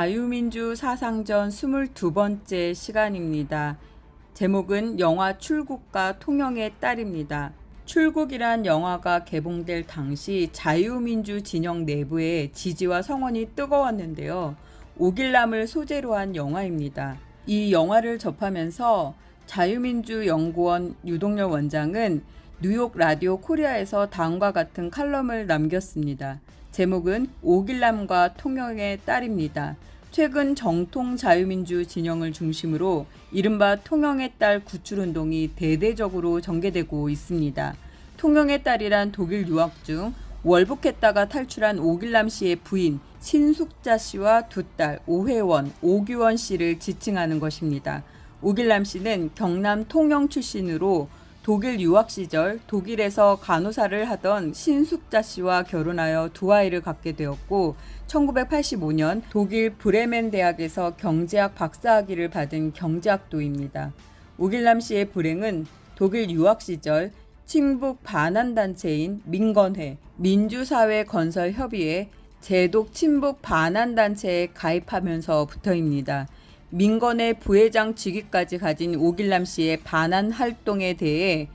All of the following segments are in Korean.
자유민주 사상전 22번째 시간입니다. 제목은 영화 출국과 통영의 딸입니다. 출국이란 영화가 개봉될 당시 자유민주 진영 내부에 지지와 성원이 뜨거웠는데요. 오길남을 소재로 한 영화입니다. 이 영화를 접하면서 자유민주 연구원 유동열 원장은 뉴욕 라디오 코리아에서 다음과 같은 칼럼을 남겼습니다. 제목은 오길남과 통영의 딸입니다. 최근 정통 자유민주 진영을 중심으로 이른바 통영의 딸 구출운동이 대대적으로 전개되고 있습니다. 통영의 딸이란 독일 유학 중 월북했다가 탈출한 오길남 씨의 부인 신숙자 씨와 두 딸 오회원, 오규원 씨를 지칭하는 것입니다. 오길남 씨는 경남 통영 출신으로 독일 유학 시절 독일에서 간호사를 하던 신숙자 씨와 결혼하여 두 아이를 갖게 되었고 1985년 독일 브레멘 대학에서 경제학 박사학위를 받은 경제학도입니다. 오길남 씨의 불행은 독일 유학 시절 친북 반환 단체인 민건회 민주사회 건설 협의회 제독 친북 반환 단체에 가입하면서부터입니다. 민건의 부회장 직위까지 가진 오길남 씨의 반환 활동에 대해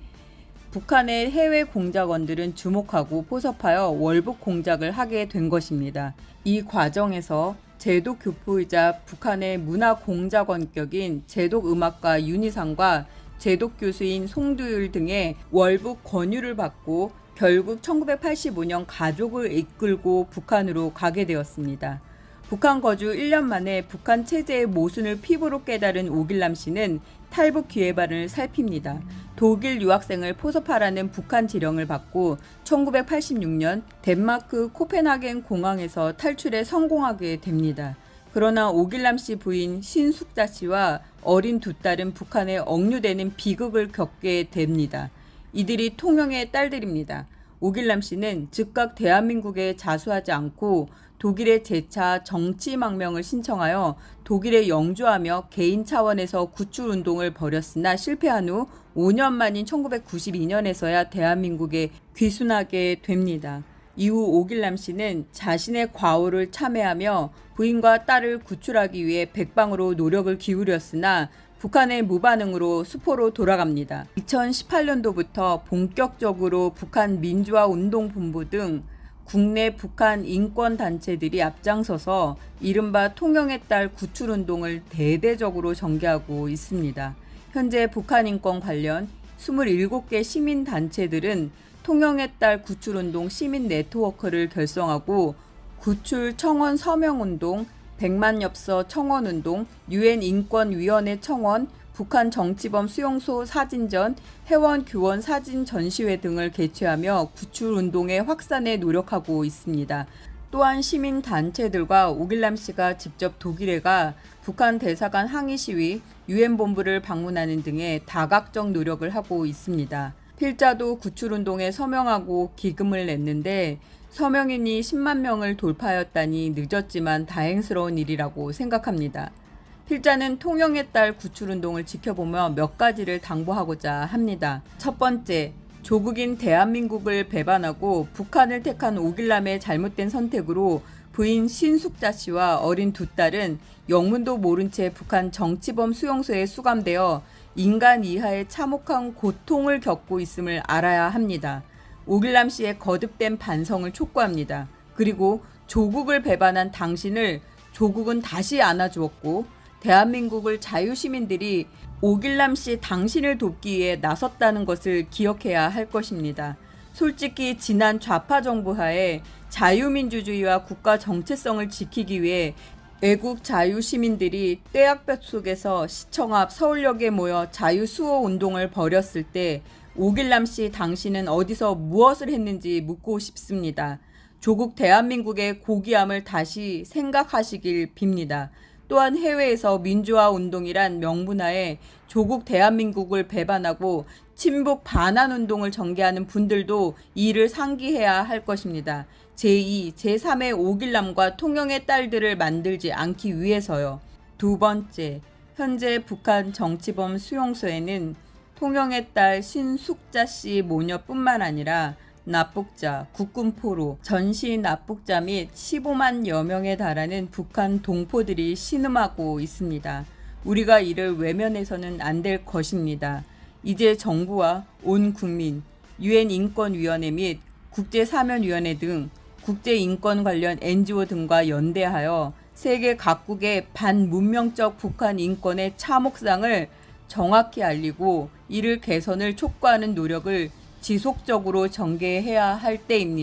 북한의 해외 공작원들은 주목하고 포섭하여 월북 공작을 하게 된 것입니다. 이 과정에서 제독 교포이자 북한의 문화 공작원격인 제독 음악가 윤희상과 제독 교수인 송두율 등의 월북 권유를 받고 결국 1985년 가족을 이끌고 북한으로 가게 되었습니다. 북한 거주 1년 만에 북한 체제의 모순을 피부로 깨달은 오길남 씨는 탈북 기회반을 살핍니다. 독일 유학생을 포섭하라는 북한 지령을 받고 1986년 덴마크 코펜하겐 공항에서 탈출에 성공하게 됩니다. 그러나 오길남 씨 부인 신숙자 씨와 어린 두 딸은 북한에 억류되는 비극을 겪게 됩니다. 이들이 통영의 딸들입니다. 오길남 씨는 즉각 대한민국에 자수하지 않고 독일의 재차 정치 망명을 신청하여 독일에 영주하며 개인 차원에서 구출 운동을 벌였으나 실패한 후 5년 만인 1992년에서야 대한민국에 귀순하게 됩니다. 이후 오길남 씨는 자신의 과오를 참회하며 부인과 딸을 구출하기 위해 백방으로 노력을 기울였으나 북한의 무반응으로 수포로 돌아갑니다. 2018년도부터 본격적으로 북한 민주화 운동 본부 등 국내 북한 인권 단체들이 앞장서서 이른바 통영의 딸 구출 운동을 대대적으로 전개하고 있습니다. 현재 북한 인권 관련 27개 시민 단체들은 통영의 딸 구출 운동 시민 네트워크를 결성하고 구출 청원 서명 운동, 백만 엽서 청원 운동, 유엔 인권위원회 청원, 북한 정치범 수용소 사진전, 해원 교원 사진 전시회 등을 개최하며 구출 운동의 확산에 노력하고 있습니다. 또한 시민 단체들과 오길남 씨가 직접 독일에 가 북한 대사관 항의 시위, 유엔 본부를 방문하는 등의 다각적 노력을 하고 있습니다. 필자도 구출 운동에 서명하고 기금을 냈는데 서명인이 10만 명을 돌파하였다니 늦었지만 다행스러운 일이라고 생각합니다. 필자는 통영의 딸 구출운동을 지켜보며 몇 가지를 당부하고자 합니다. 첫 번째, 조국인 대한민국을 배반하고 북한을 택한 오길남의 잘못된 선택으로 부인 신숙자 씨와 어린 두 딸은 영문도 모른 채 북한 정치범 수용소에 수감되어 인간 이하의 참혹한 고통을 겪고 있음을 알아야 합니다. 오길남 씨의 거듭된 반성을 촉구합니다. 그리고 조국을 배반한 당신을 조국은 다시 안아주었고 대한민국을 자유시민들이 오길남 씨 당신을 돕기 위해 나섰다는 것을 기억해야 할 것입니다. 솔직히 지난 좌파 정부 하에 자유민주주의와 국가 정체성을 지키기 위해 외국 자유시민들이 떼약볕 속에서 시청 앞 서울역에 모여 자유수호 운동을 벌였을 때 오길남 씨 당신은 어디서 무엇을 했는지 묻고 싶습니다. 조국 대한민국의 고귀함을 다시 생각하시길 빕니다. 또한 해외에서 민주화 운동이란 명분하에 조국 대한민국을 배반하고 친북 반환 운동을 전개하는 분들도 이를 상기해야 할 것입니다. 제2, 제3의 오길남과 통영의 딸들을 만들지 않기 위해서요. 두 번째, 현재 북한 정치범 수용소에는 통영의 딸 신숙자 씨 모녀뿐만 아니라 납북자, 국군포로, 전시 납북자 및 15만여 명에 달하는 북한 동포들이 신음하고 있습니다. 우리가 이를 외면해서는 안 될 것입니다. 이제 정부와 온 국민, 유엔 인권위원회 및 국제사면위원회 등 국제 인권 관련 NGO 등과 연대하여 세계 각국의 반문명적 북한 인권의 참혹상을 정확히 알리고 이를 개선을 촉구하는 노력을 지속적으로 전개해야 할 때입니다.